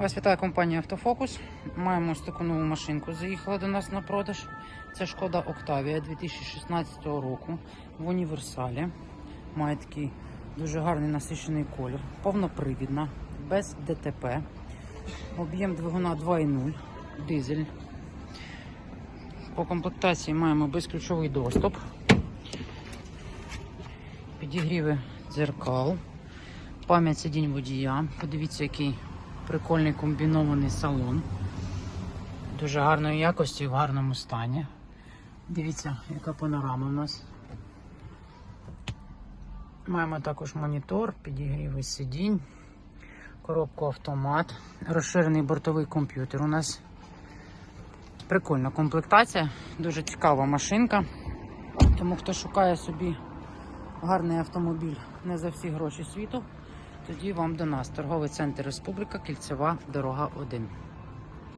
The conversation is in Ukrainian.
Вас вітає компанія Автофокус. Маємо ось таку нову машинку. Заїхала до нас на продаж. Це шкода Октавія 2016 року в універсалі. Має такий дуже гарний насичений колір. Повнопривідна, без ДТП. Об'єм двигуна 2,0, дизель. По комплектації маємо безключовий доступ. Підігріви дзеркал. Пам'ять сидінь водія. Подивіться, який прикольний комбінований салон. Дуже гарної якості і в гарному стані. Дивіться, яка панорама в нас. Маємо також монітор, підігріви сидінь, коробку автомат, розширений бортовий комп'ютер. У нас прикольна комплектація, дуже цікава машинка. Тому хто шукає собі гарний автомобіль не за всі гроші світу, тоді вам до нас. Торговий центр Республіка, Кільцева, дорога 1.